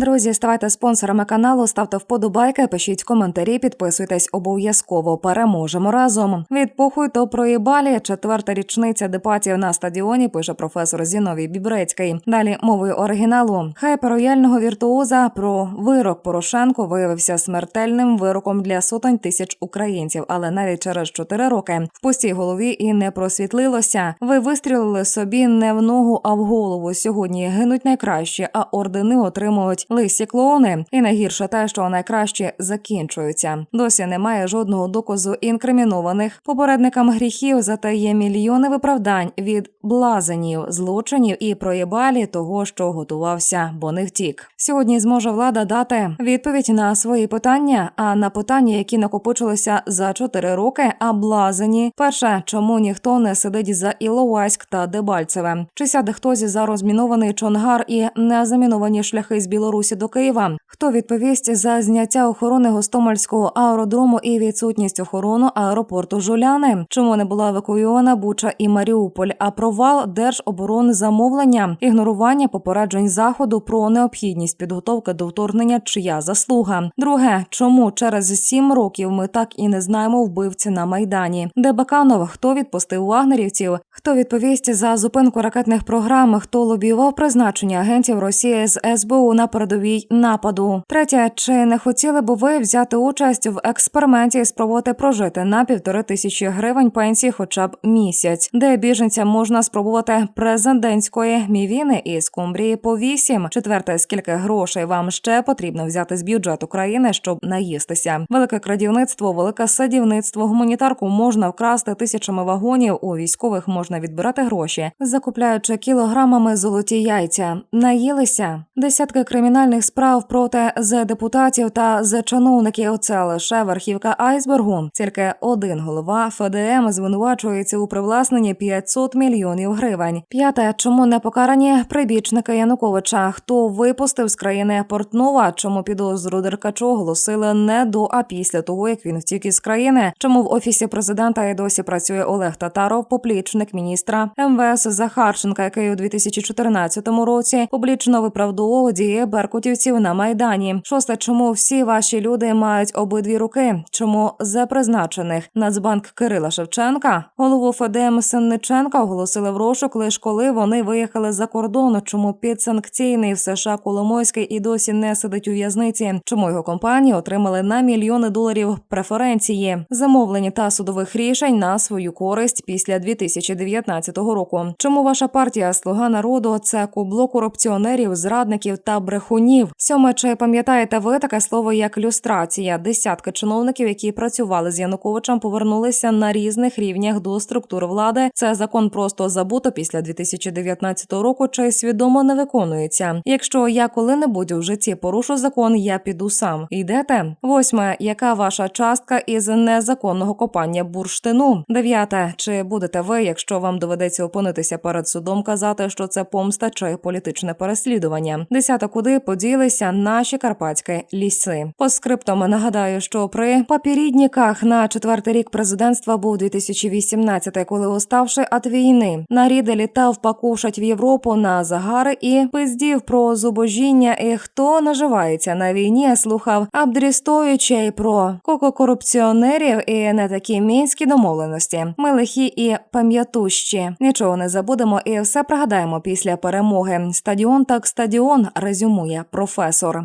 Друзі, ставайте спонсорами каналу, ставте вподобайки, пишіть коментарі, підписуйтесь обов'язково. Переможемо разом. Від похуй то проїбалі. Четверта річниця депатів на стадіоні. Пише професор Зіновій Бібрецький. Далі мовою оригіналу. Хайперрояльного віртуоза про вирок Порошенко виявився смертельним вироком для сотень тисяч українців, але навіть через чотири роки в пустій голові і не просвітлилося. Ви вистрілили собі не в ногу, а в голову. Сьогодні гинуть найкращі, а ордени отримують лисі клоуни. І найгірше те, що найкраще закінчуються. Досі немає жодного доказу інкримінованих попередникам гріхів, зате є мільйони виправдань від блазенів, злочинів і проєбалі того, що готувався, бо не втік. Сьогодні зможе влада дати відповідь на свої питання, а на питання, які накопичилися за чотири роки, а блазені. Перше, чому ніхто не сидить за Іловайськ та Дебальцеве? Чи сяде хтось за розмінований Чонгар і незаміновані шляхи з Білорусі до Києва? Хто відповість за зняття охорони Гостомельського аеродрому і відсутність охорони аеропорту Жуляни? Чому не була евакуйована Буча і Маріуполь? А провал держоборони замовлення, ігнорування попереджень заходу про необхідність підготовки до вторгнення, чия заслуга? Друге, чому через сім років ми так і не знаємо вбивці на майдані? Де Баканов? Хто відпустив вагнерівців? Хто відповість за зупинку ракетних програм? Хто лобіював призначення агентів Росії з СБУ на передовій нападу? Третє, чи не хотіли б ви взяти участь в експерименті і спробувати прожити на півтори тисячі гривень пенсії, хоча б місяць, де біженцям можна спробувати президентської мівіни і скумбрії по вісім? Четверте, скільки грошей вам ще потрібно взяти з бюджету країни, щоб наїстися? Велике крадівництво, велике садівництво, гуманітарку можна вкрасти тисячами вагонів. У військових можна відбирати гроші, закупляючи кілограмами золоті яйця. Наїлися десятки кримінальних справ проти з депутатів та з чиновників. Це лише верхівка айсбергу. Тільки один голова ФДМ звинувачується у привласненні 500 мільйонів гривень. П'яте, чому не покарані прибічники Януковича? Хто випустив з країни Портнова? Чому підозру Деркачу оголосили не до, а після того, як він втік із країни? Чому в офісі президента і досі працює Олег Татаров, поплічник міністра МВС Захарченка, який у 2014 році публічно виправдовував дії беркутівців на майдані? Шосте, чому всі ваші люди мають обидві руки? Чому за призначених Нацбанк Кирила Шевченка, голову ФДМ Синниченка оголосили в розшук лише коли вони виїхали за кордон? Чому підсанкційний в США Коломойський і досі не сидить у в'язниці? Чому його компанії отримали на мільйони доларів преференції, замовлені та судових рішень на свою користь після 2019 року? Чому ваша партія Слуга народу це кубло корупціонерів, зрадників та брехунів? Сьоме чи пам'ятаєте ви таке слово як люстрація? Десятки чиновників, які працювали з Януковичем, повернулися на різних рівнях до структур влади. Це закон просто забуто після 2019 року, чи свідомо не виконується. Якщо я коли-небудь у житті порушу закон, я піду сам. Йдете? Восьме. Яка ваша частка із незаконного копання бурштину? Дев'яте. Чи будете ви, якщо вам доведеться опинитися перед судом, казати, що це помста чи політичне переслідування? Десяте. Куди поділися наші карпатські ліси? По скриптам нагадаю, що при папірідніках на четвертий рік президентства був 2018, коли уставши від війни, наріди літав покушать в Європу на загари і пиздів про зубожіння. І хто наживається на війні, слухав обдрістовичей про кококорупціонерів і не такі мінські домовленості. Ми лихі і пам'ятущі. Нічого не забудемо і все пригадаємо після перемоги. Стадіон так стадіон резюмує професор.